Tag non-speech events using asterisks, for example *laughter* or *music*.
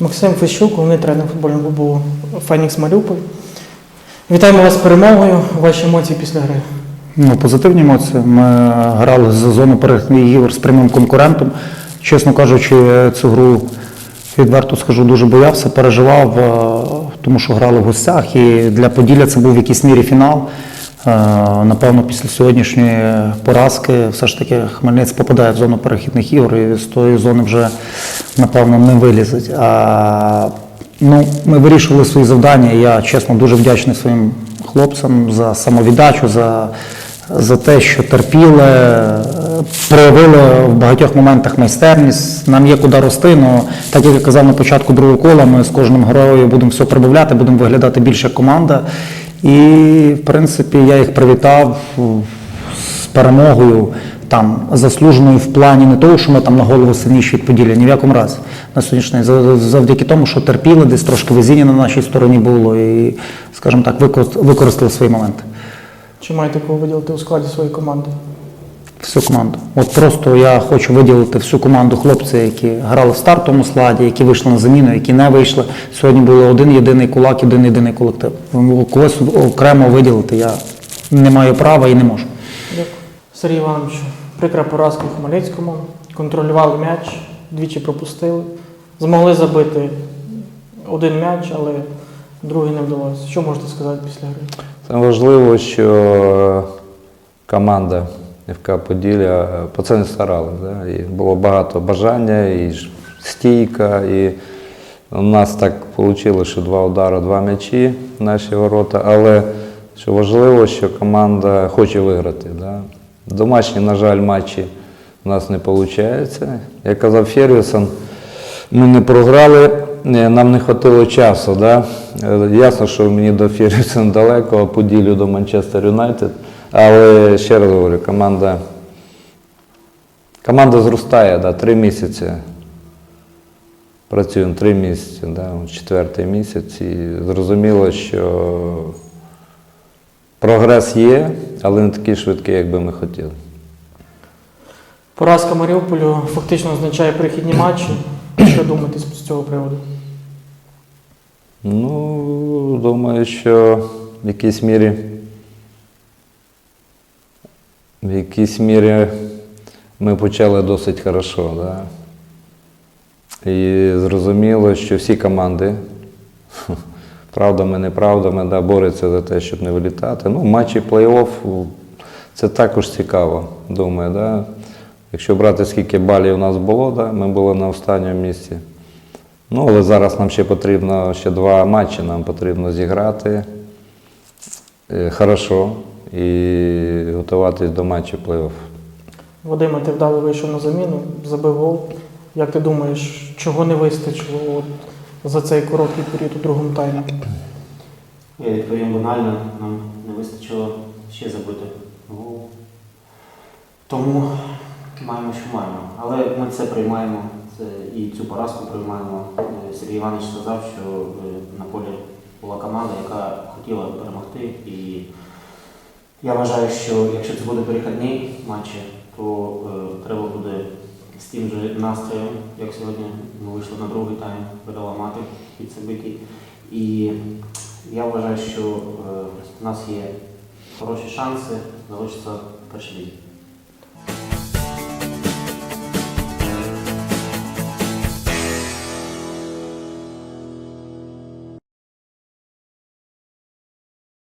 Максим Фещук, головний тренер футбольного клубу Фенікс Маріуполь. Вітаємо вас з перемогою. Ваші емоції після гри. Ну, позитивні емоції. Ми грали за зону перехідних ігор з прямим конкурентом. Чесно кажучи, цю гру відверто скажу, дуже боявся, переживав, е, тому що грали в гостях. І для Поділля це був в якійсь мірі фінал. Е, Напевно, після сьогоднішньої поразки все ж таки Хмельницький попадає в зону перехідних ігор і з тої зони вже, напевно, не вилізуть. А, ну, ми вирішували свої завдання. Я чесно дуже вдячний своїм хлопцям за самовіддачу, за, за те, що терпіли, е, проявили в багатьох моментах майстерність. Нам є куди рости, але так як я казав на початку другого кола, ми з кожним героєм будемо все прибавляти, будемо виглядати більше команда. І, в принципі, я їх привітав з перемогою там заслуженою в плані не того, що ми там на голову сильніші від Поділля, ні в якому разі на сьогоднішній. Завдяки тому, що терпіли, десь трошки везіння на нашій стороні було і, скажімо так, використали свої моменти. Чи маєте кого виділити у складі своєї команди? Всю команду. От просто я хочу виділити всю команду хлопців, які грали в стартовому складі, які вийшли на заміну, які не вийшли. Сьогодні було один єдиний кулак, один єдиний колектив. Когось окремо виділити я не маю права і не можу. Дякую. Сергій Іванович, прикра поразка в Хмельницькому. Контролювали м'яч, двічі пропустили. Змогли забити один м'яч, але другий не вдалося. Що можете сказати після гри? Це важливо, що команда ФК Поділля е, пацани старалися. Да? І було багато бажання, і стійка. І у нас так вийшло, що два удари, два м'ячі наші ворота. Але що важливо, що команда хоче виграти. Да? Домашні, на жаль, матчі у нас не виходить. Як казав Фергюсон, ми не програли, е, нам не вистачило часу. Да? Е, Ясно, що мені до Фірюсен далеко, поділю до Манчестер Юнайтед. Але ще раз говорю, команда, команда зростає, да, три місяці. Працюємо три місяці, да, четвертий місяць. І зрозуміло, що прогрес є, але не такий швидкий, як би ми хотіли. Поразка Маріуполю фактично означає перехідні матчі. Що думаєте з цього приводу? Ну, думаю, що в якійсь мірі. В якійсь мірі ми почали досить хорошо, да? І зрозуміло, що всі команди, *laughs* правдами, неправдами, да, борються за те, щоб не вилітати. Ну, матчі плей-офф це також цікаво, думаю. Да? Якщо брати, скільки балів у нас було, да? ми були на останньому місці. Ну, але зараз нам ще потрібно ще два матчі, нам потрібно зіграти е, хорошо і готуватись до матчу плей-офф. Вадиме, ти вдало вийшов на заміну, забив гол. Як ти думаєш, чого не вистачило от за цей короткий період у другому таймі? Я відповім банально, нам не вистачило ще забити гол. Тому маємо, що маємо. Але ми це приймаємо і цю поразку приймаємо. Е, Сергій Іванович сказав, що е, на полі була команда, яка хотіла перемогти. І я вважаю, що якщо це буде перехідні матчі, то е, треба буде з тим же настроєм, як сьогодні ми вийшли на другий тайм, переламати під собиті. І я вважаю, що е, у нас є хороші шанси залишитися в першій лізі.